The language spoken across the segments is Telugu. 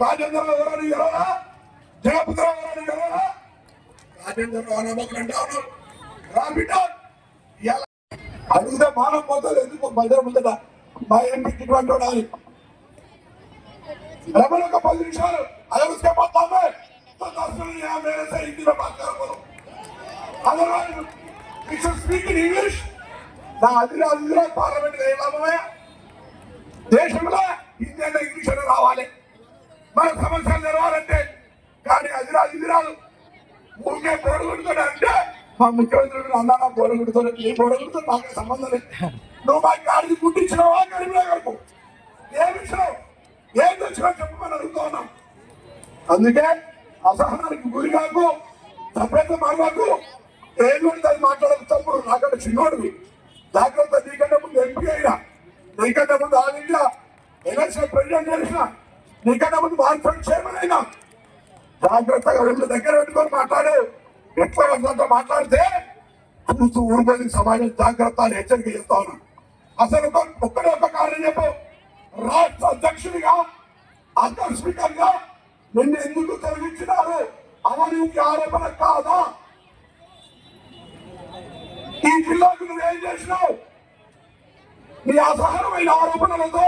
రాజేంద్రరావు గారు గెలవరా జగపతిరావు గారు గెలవరా రాజేంద్రరావు అనబోకులు అంటే అవును రా బిడ్డ అడిగితే మానం పోతుంది ఎందుకు? మధ్య ముందట మా ఎంపీ ఇటువంటి వాడాలి డబ్బులు ఒక పది నిమిషాలు. అదే చెప్పొస్తామే హిందీలో మాట్లాడుకోను అదర్వైజ్ ఇట్స్ స్పీక్ ఇంగ్లీష్. నా పార్లమెంట్ ఏ లాభమే దేశంలో హిందీ అంటే ఇంగ్లీష్ అనే రావాలి. మన సమస్యలు తెరవాలంటే కానీ అది రాదు ఇది రాదు. ఊరికే పొరగొడుతాడు మా ముఖ్యమంత్రి అన్నా పొరగొడుతాడు నీ పొరగొడుతో నాకు సంబంధం లేదు. నువ్వు మా గాడిది పుట్టించినావా గడిపినా గడుపు ఏ విషయం ఏం తెచ్చినా చెప్పమని అడుగుతా ఉన్నాం. అందుకే అసహనానికి గురి కాకు సభ్యత మాకు ఏది ఉంటే అది మాట్లాడదు తప్పుడు నాకంటే చిన్నోడివి. జాగ్రత్త నీకంటే ముందు ఎంపీ అయినా నీకంటే ముందు ఆల్ ఇండియా ఎలక్షన్ ప్రెసిడెంట్ చేసినా నీకన్నా ముందు మార్కెట్ చైర్మన్ అయినా జాగ్రత్తగా రెండు దగ్గర పెట్టుకొని మాట్లాడు. ఎట్లా వాళ్ళతో మాట్లాడితే చూస్తూ ఊరుకొని సమాజం జాగ్రత్త అని హెచ్చరిక చేస్తా అసలు ఒక్కడే ఒక కారణం చెప్పు. రాష్ట్ర అధ్యక్షుడిగా ఆకస్మికంగా నిన్ను ఎందుకు తొలగించినారు? అవినీతి ఆరోపణ కాదా? ఈ జిల్లాకు నువ్వేం చేసినావు? నీ అసహనమైన ఆరోపణలతో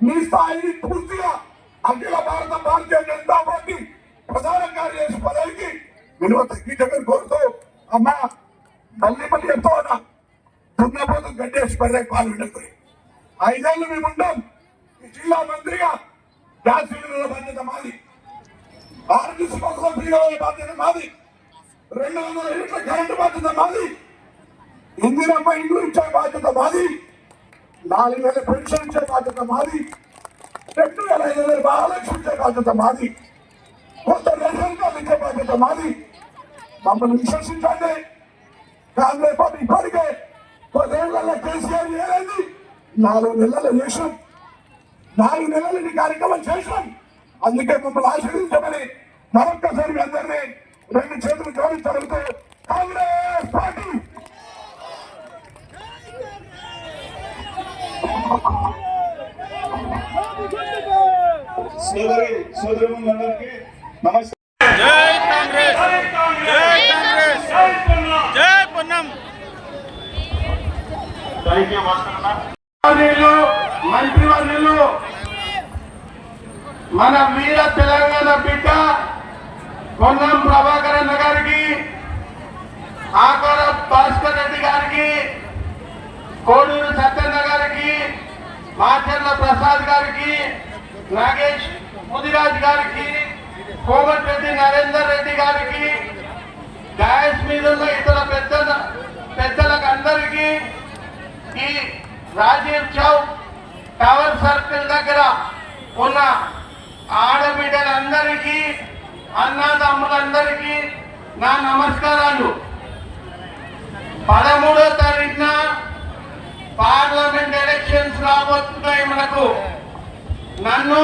నీ స్థాయిని పూర్తిగా అఖిల భారత భారతీయ జనతా పార్టీ ప్రధాన కార్యదర్శి పదవికి విలువ తగ్గించమని కోరుతూ అమ్మా మళ్ళీ మళ్ళీ చెప్తా ఉన్నా దున్నపోతు గడ్డేసి పర్రే పాలు ఐదేళ్ళు మేము ఉంటాం ఈ జిల్లా మంత్రిగా గ్యాస్ సిలిండర్ల బాధ్యత మాది. ఆర్టీసీ బస్సుల ఫ్రీగా బాధ్యత మాది. రెండు వందల యూనిట్ల కరెంటు బాధ్యత మాది. ఇందిరమ్మ ఇండ్లు ఇచ్చే బాధ్యత మాది. నాలుగు వేల పెన్షన్ ఇచ్చే బాధ్యత మాది. రెండు వేల ఐదు వేల మహాలక్ష్మి బాధ్యత మాది కొంత రేషన్ కార్డు ఇచ్చే బాధ్యత మాది మమ్మల్ని విశ్వసించండి కాంగ్రెస్ పార్టీ ఇప్పటికే పదేళ్ళలో కేసీఆర్ ఏదైంది నాలుగు నెలలు చేసాం నాలుగు నెలలు ఈ కార్యక్రమం చేసాం అందుకే మమ్మల్ని ఆశీర్వించమని మరొక్కసారి మీ అందరినీ రెండు చేతులు జోడించడంతో కాంగ్రెస్ పార్టీ సోదరి సోదరులందరికీ నమస్కారం. జై కాంగ్రెస్! జై కాంగ్రెస్! జై పొన్నం! థ్యాంక్ యూ వస్తున్నా మంత్రివర్యులు మంత్రివర్యులు మన వీర తెలంగాణ బిడ్డ పొన్నం ప్రభాకర్ అన్న గారికి ఆకార భాస్కర్ రెడ్డి గారికి కోడూరు సత్యన్న గారికి మాచర్ల ప్రసాద్ గారికి నాగేష్ ముదిరాజ్ గారికి కోమటిరెడ్డి నరేందర్ రెడ్డి గారికి డాష్ మీద ఉన్న ఇతర పెద్ద పెద్దలకు అందరికీ ఈ రాజీవ్ చౌక్ టవర్ సర్కిల్ దగ్గర ఉన్న ఆడబిడ్డలందరికీ అన్నదమ్ములందరికీ నా నమస్కారాలు. పదమూడో తారీఖున పార్లమెంట్ ఎలక్షన్స్ రాబోతున్నాయి మనకు. నన్ను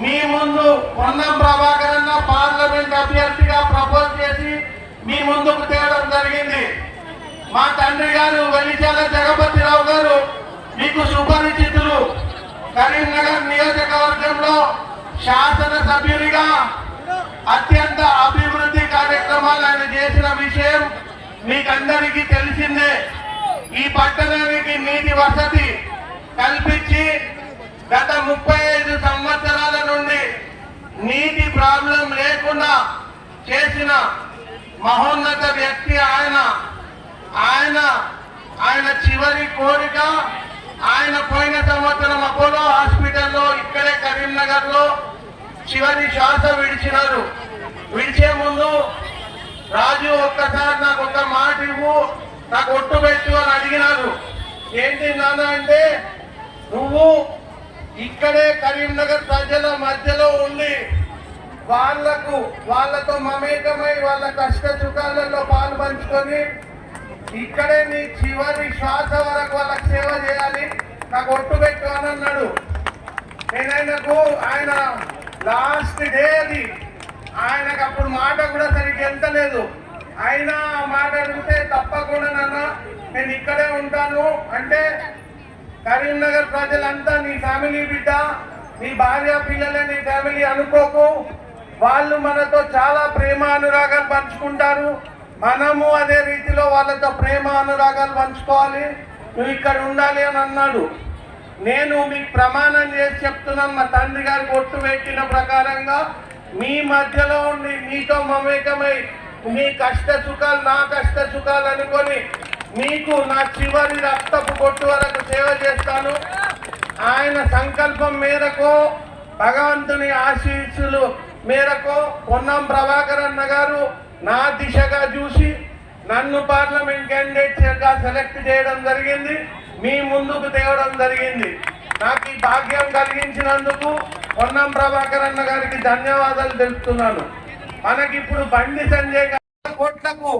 మీ ముందు పొన్నం ప్రభాకర్ అన్న పార్లమెంట్ అభ్యర్థిగా ప్రపోజ్ చేసి మీ ముందుకు తేవడం జరిగింది. మా తండ్రి గారు వెల్లిచాల జగపతిరావు గారు మీకు సుపరిచితులు. కరీంనగర్ నియోజకవర్గంలో శాసన సభ్యునిగా అత్యంత అభివృద్ధి కార్యక్రమాలు ఆయన చేసిన విషయం మీకందరికీ తెలిసిందే. ఈ పట్టణానికి నీటి వసతి కల్పించి గత ముప్పై ఐదు సంవత్సరాల నీటి ప్రాబ్లం లేకుండా చేసిన మహోన్నత వ్యక్తి ఆయన. ఆయన ఆయన చివరి కోరిక ఆయన పోయిన సంవత్సరం అపోలో హాస్పిటల్లో ఇక్కడే కరీంనగర్లో చివరి శ్వాస విడిచినారు. విడిచే ముందు రాజు ఒక్కసారి నాకు ఒక మాట ఇవ్వు నాకు ఒట్టు పెట్టు అని అడిగినారు. ఏంటి నాన్న అంటే నువ్వు ఇక్కడే కరీంనగర్ ప్రజల మధ్యలో ఉండి వాళ్ళకు వాళ్ళతో మమేకమై వాళ్ళ కష్ట సుఖాలలో పాలు పంచుకొని ఇక్కడే నీ చివరి శ్వాస వరకు వాళ్ళకి సేవ చేయాలి. నాకు ఒట్టు పెట్టు అని అన్నాడు. నేను ఆయన లాస్ట్ డే అది. ఆయనకు అప్పుడు మాట కూడా సరిగ్గా ఎంతలేదు. అయినా మాట అడిగితే తప్పకుండా నాన్న నేను ఇక్కడే ఉంటాను. అంటే కరీంనగర్ ప్రజలంతా నీ ఫ్యామిలీ బిడ్డ నీ భార్య పిల్లలే నీ ఫ్యామిలీ అనుకోకు. వాళ్ళు మనతో చాలా ప్రేమ అనురాగాలు పంచుకుంటారు. మనము అదే రీతిలో వాళ్ళతో ప్రేమ అనురాగాలు పంచుకోవాలి. నువ్వు ఇక్కడ ఉండాలి అని అన్నాడు. నేను మీకు ప్రమాణం చేసి చెప్తున్నాను మా తండ్రి గారు కొట్టు పెట్టిన ప్రకారంగా మీ మధ్యలో ఉండి మీతో మమేకమై మీ కష్ట సుఖాలు నా కష్ట సుఖాలు అనుకొని మీకు నా చివరి రక్తపు కొట్టు వరకు సేవ చేస్తాను. ఆయన సంకల్పం మేరకు భగవంతుని ఆశీస్సులు మేరకు పొన్నం ప్రభాకర్ అన్న గారు నా దిశగా చూసి నన్ను పార్లమెంట్ క్యాండిడేట్గా సెలెక్ట్ చేయడం జరిగింది. మీ ముందుకు తేవడం జరిగింది. నాకు ఈ భాగ్యం కలిగించినందుకు పొన్నం ప్రభాకర్ అన్న గారికి ధన్యవాదాలు తెలుపుతున్నాను. మనకి ఇప్పుడు బండి సంజయ్ గారు కోట్లకు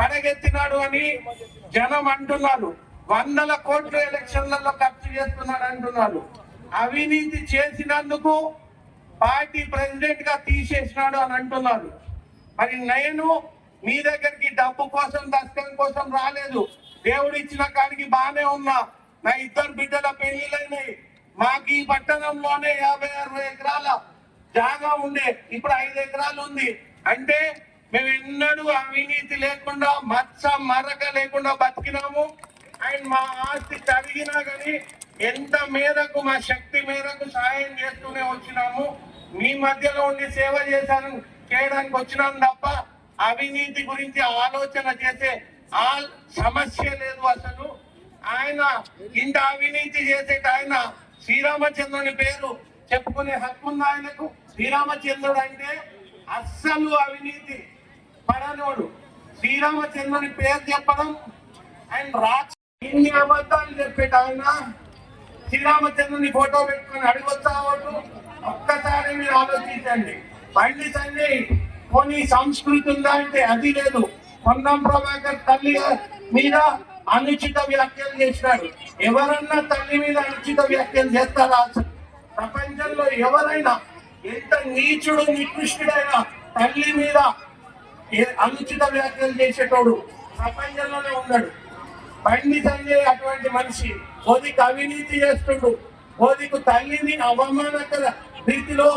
పడగెత్తినాడు అని జనం అంటున్నారు. వందల కోట్లు ఎలక్షన్లలో ఖర్చు చేస్తున్నాడు అంటున్నారు. అవినీతి చేసినందుకు పార్టీ ప్రెసిడెంట్గా తీసేసినాడు అని అంటున్నారు. మరి నేను మీ దగ్గరికి డబ్బు కోసం దర్శనం కోసం రాలేదు. దేవుడు ఇచ్చిన కాడికి బానే ఉన్నా. నా ఇద్దరు బిడ్డల పెళ్ళిళ్ళైనాయి మాకు ఈ పట్టణంలోనే యాభై అరవై ఎకరాల జాగా ఉండే. ఇప్పుడు ఐదు ఎకరాలు ఉంది. అంటే మేము ఎన్నడూ అవినీతి లేకుండా మచ్చ మరక లేకుండా బతికినాము. అండ్ మా ఆస్తి తరిగినా కానీ ఎంత మేరకు మా శక్తి మేరకు సాయం చేస్తూనే వచ్చినాము. మీ మధ్యలో ఉండి సేవ చేశాను చేయడానికి వచ్చినాం తప్ప అవినీతి గురించి ఆలోచన చేసే ఆ సమస్య లేదు అసలు. ఆయన ఇంత అవినీతి చేసేట ఆయన శ్రీరామచంద్రుని పేరు చెప్పుకునే హక్కు ఉంది ఆయనకు? శ్రీరామచంద్రుడు అంటే అస్సలు అవినీతి పడనోడు. శ్రీరామచంద్రుని పేరు చెప్పడం. అండ్ రాక్ష ఇన్ని అబద్ధాలు చెప్పేట ఆయన శ్రీరామచంద్రుని ఫోటో పెట్టుకుని అడగొచ్చా ఓటు ఒక్కసారి మీరు ఆలోచించండి. బండి సంజయ్ కొన్ని సంస్కృతి ఉందా అంటే అది లేదు. పొన్నం ప్రభాకర్ తల్లి మీద అనుచిత వ్యాఖ్యలు చేసినాడు. ఎవరన్నా తల్లి మీద అనుచిత వ్యాఖ్యలు చేస్తారా? ప్రపంచంలో ఎవరైనా ఎంత నీచుడు నికృష్టుడైనా తల్లి మీద అనుచిత వ్యాఖ్యలు చేసేటోడు ప్రపంచంలోనే ఉన్నాడు బండి సంజయ్ అటువంటి మనిషి మోదీకి అవినీతి చేస్తుండు. మోదీకు తల్లిని అవమానకర రీతిలో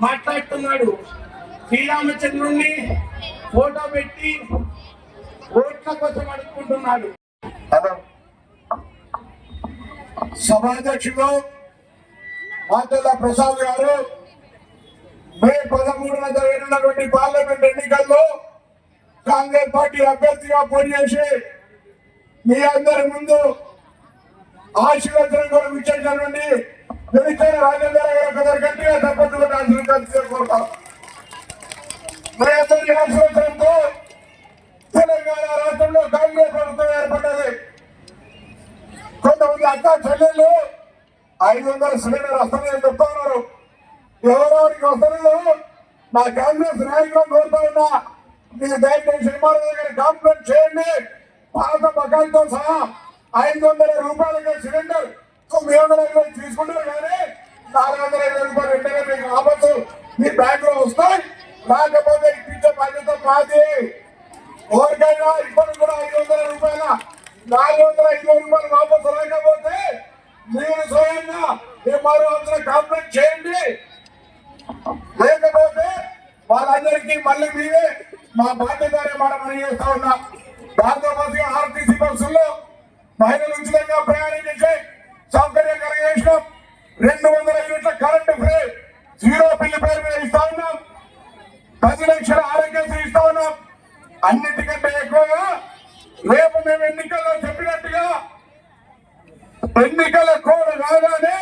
మాట్లాడుతున్నాడు. శ్రీరామచంద్రుణ్ణి ఫోటో పెట్టి ఓట్ల కోసం అడుక్కుంటున్నాడు. సభాధ్యక్షులు మాతల ప్రసాద్ గారు మే పదమూడున జరిగినటువంటి పార్లమెంట్ ఎన్నికల్లో కాంగ్రెస్ పార్టీ అభ్యర్థిగా పోటీ చేసి మీ అందరి ముందు ఆశీర్వచనం కూడా ఇచ్చేసినటువంటి మినిస్టర్ రాజేంద్ర గారు ఒకసారి గట్టిగా తప్పకుండా ఆశీర్వదించాలని కోరుతాం మీ అందరి ఆశీర్వచనంతో తెలంగాణ రాష్ట్రంలో కాంగ్రెస్ ప్రభుత్వం ఏర్పడ్డది. కొంతమంది అక్క చెల్లెళ్ళు ఐదు వందల సిలిండర్ వస్తాయని చెప్తా ఉన్నారు. ఎవరెవరికి వస్తలేదు నా కాంగ్రెస్ నాయకులను కోరుతా ఉన్నా. మీరు దయచేసి ఎంఆర్ఓ దగ్గర కాంప్లైంట్ చేయండి. పాత బకాయితో సహా ఐదు వందల రూపాయలకి సిలిండర్. తొమ్మిది వందల ఇరవై తీసుకుంటారు కానీ నాలుగు వందల ఇరవై రూపాయలు వెంటనే మీకు ఆపచ్చు మీ బ్యాంక్లో వస్తాయి. రాకపోతే ఇప్పించే బాధ్యత మాది. ఎవరికైనా ఇప్పటికి కూడా ఐదు వందల రూపాయల నాలుగు వందల ఐదు రూపాయలు వాపసు రాకపోతే మీరు స్వయంగా మరో ఆఫీసులో కంప్లైంట్ చేయండి. మా బాధ్యతనే మాట మనం చేస్తా ఉన్నాం. దాంతో పాటుగా ఆర్టీసీ బస్సుల్లో మహిళలు ఉచితంగా ప్రయాణించే సౌకర్యం కలిగేసినాం. రెండు వందల యూనిట్ల కరెంటు ఫ్రీ జీరో బిల్లు పేరు మీద ఇస్తా ఉన్నాం. పది లక్షల ఆరోగ్యశ్రీ ఇస్తా ఉన్నాం. అన్నిటికంటే ఎక్కువగా రేపు మేము ఎన్నికల్లో చెప్పినట్టుగా ఎన్నికల కోడ్ రాగానే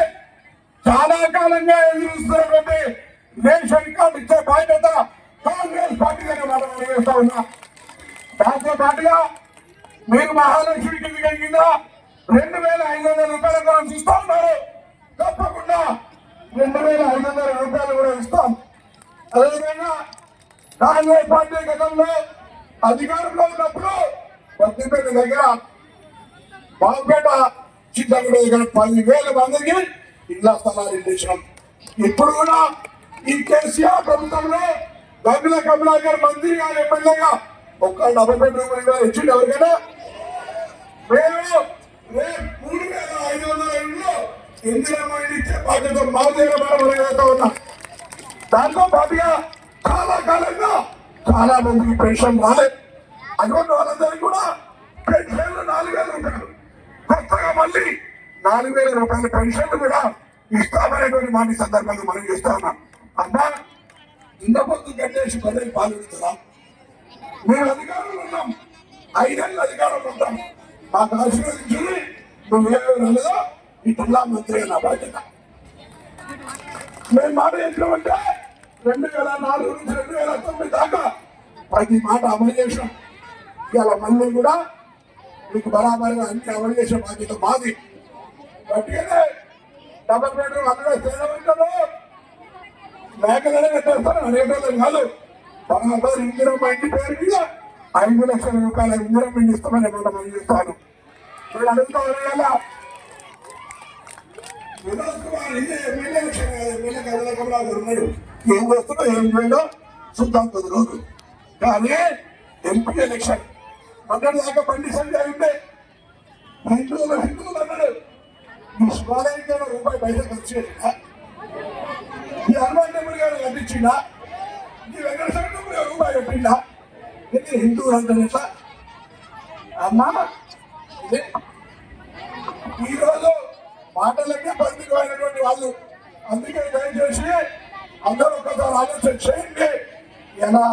చాలా కాలంగా ఎదురుస్తున్నటువంటి రేషన్ కార్డు ఇచ్చే బాధ్యత కాంగ్రెస్ పార్టీగా మనం చేస్తా ఉన్నా. దాంతో పాటుగా మీరు మహాలక్ష్మి కింద రెండు వేల ఐదు వందల రూపాయల కోసం ఇస్తా ఉన్నారు. తప్పకుండా రెండు వేల ఐదు వందల రూపాయలు కూడా ఇస్తాం. అదేవిధంగా కాంగ్రెస్ పార్టీ గతంలో అధికారంలో ఉన్నప్పుడు పత్తిపేట దగ్గర బాగుపేట చిత్తగూడ దగ్గర పదివేల మందికి ఇళ్ళ స్థలాలు ఇచ్చేసాం ఇప్పుడు కూడా ఈ కేసీఆర్ ప్రభుత్వంలో గంగుల కమలాకర్ మంత్రి గారు ఎమ్మెల్యేగా ఒక్క డబుల్ బెడ్రూమ్ ఇల్లు ఇచ్చిండు ఎవరికైనా? మేము మూడు వేల ఐదు వందల ఇంట్లో ఇందిరమ్మ ఇచ్చే బాధ్యత మా దగ్గర మనం దాంతో పాటుగా చాలా కాలంగా చాలా మందికి పెన్షన్ రాలేదు అటువంటి వాళ్ళందరికీ కూడా పెన్షన్లు నాలుగు వేల రూపాయలు కొత్తగా మళ్ళీ నాలుగు వేల రూపాయల పెన్షన్లు కూడా ఇస్తామనేటువంటి మాట సందర్భంగా మనం చేస్తా ఉన్నాం. అమ్మా ఇంత పొద్దు కట్టేసి పదవి పాల్గొడుతున్నాం మేము అధికారంలో ఉన్నాం. ఐదేళ్ళు అధికారంలో ఉంటాం. మాకు ఆశీర్వదించి నువ్వేమో రాలేదో ఈ జిల్లా మంత్రి నా బాధ్యత. మేము మాట ఏంటంటే రెండు వేల నాలుగు నుంచి రెండు వేల తొమ్మిది దాకా ప్రతి మాట అమలు చేసాం ఇవాళ మళ్ళీ కూడా మీకు బరాబరిగా అన్ని అమలు చేసే బాధ్యత మాది. గట్టిగానే డబల్ బెడ్రూమ్ అందులో స్థిరమంటారు మేకలనే కట్టేస్తారు అనేటోళ్ళు కాదు బరాబర్ ఇందిరం మా ఇంటి పేరు మీద ఐదు లక్షల రూపాయల ఇందిరం మేము ఇస్తామని మనం అందిస్తాను అడుగుతా కదా వినోద్ కుమార్ ఇదే ఎమ్మెల్యే ఎలక్షన్ కాదు, ఎమ్మెల్యే కమల ఉన్నాడు ఏం చేస్తున్నా ఏం చేయడో చూద్దాం పది రోజులు కానీ ఎంపీ ఎలక్షన్ మొన్నటి దాకా బండి సంజయ్ ఉండే హిందువులు హిందువులు అన్నాడు ఈ శివాలయంలో రూపాయి పైసలు ఖర్చు చేసిందా ఈ హనుమాన్ టెంపుల్ గారు కట్టించిందా నీ వెంకటేశ్వర టెంపుల్ గారు రూపాయి కట్టిందా ఇది హిందువులు అంటే ఎట్లా? అమ్మా ఈరోజు మాటలకే పరిమితమైనటువంటి వాళ్ళు. అందుకే దయచేసి అందరూ ఒకసారి ఆలోచన చేయండి. ఎలా?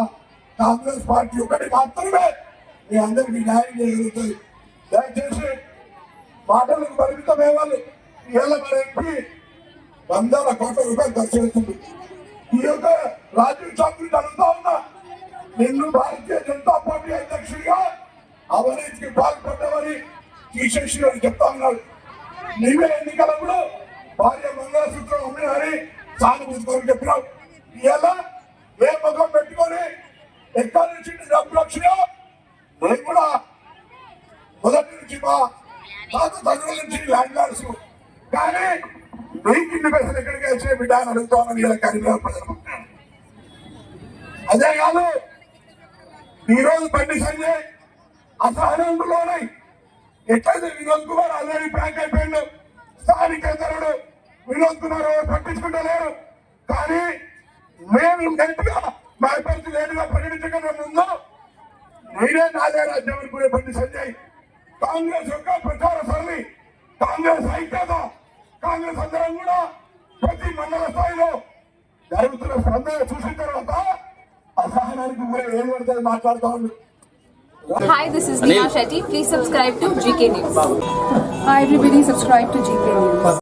కాంగ్రెస్ పార్టీ ఒకటి మాత్రమే మీ అందరికీ న్యాయం చేయగలుగుతుంది దయచేసి మాటలకు పరిమితమే వాళ్ళు ఇవాళ మరి వందల కోట్ల రూపాయలు ఖర్చు చేస్తుంది ఈ యొక్క రాజీవ్ చౌదరి అడుగుతా ఉన్నా నిన్ను భారతీయ జనతా పార్టీ అధ్యక్షుడిగా అవినీతికి పాల్పడ్డవని తీసేసి అని చెప్తా ఉన్నాడు నీవే ఎన్నికలప్పుడు భార్య మంగళసూత్రం అమ్మినని సానుభూతికొని చెప్పినావు ఇలా ఏ ముఖం పెట్టుకొని ఎక్కడి నుంచి డబ్బు లక్షలో నేను కూడా మొదటి నుంచి మా తాత తండ్రుల నుంచి ల్యాండ్ లార్డ్స్ కానీ నీకు ఇన్ని పైసలు ఎక్కడికి వచ్చే బిడ్డ అని అడుగుతామని ఇలా కరీంనగర్ ప్రజలు అదే కాదు ఈరోజు బండి సంజయ్ అసహనంకు లోనై ఎట్లయితే వినోద్ కుమార్ ఆల్రెడీ బ్యాంక్ అయిపోయిండు స్థానికేతరుడు వినోద్ కుమార్ ఎవరు పట్టించుకుంటలేరు. కానీ మేము గట్టిగా మా అభ్యర్థి లేటుగా ప్రకటించకుండా ముందు నేనే నాదే రాజ్యం అనుకునే బండి సంజయ్. కాంగ్రెస్ యొక్క ప్రచార సరళి కాంగ్రెస్ ఐక్యత కాంగ్రెస్ అందరం కూడా ప్రతి మండల స్థాయిలో జరుగుతున్న స్పందన చూసిన తర్వాత అసహనానికి కూడా ఏం పడుతుంది మాట్లాడుతూ ఉంది Hi, this is Neha Shetty. Please subscribe to GK News. Hi everybody, subscribe to GK News.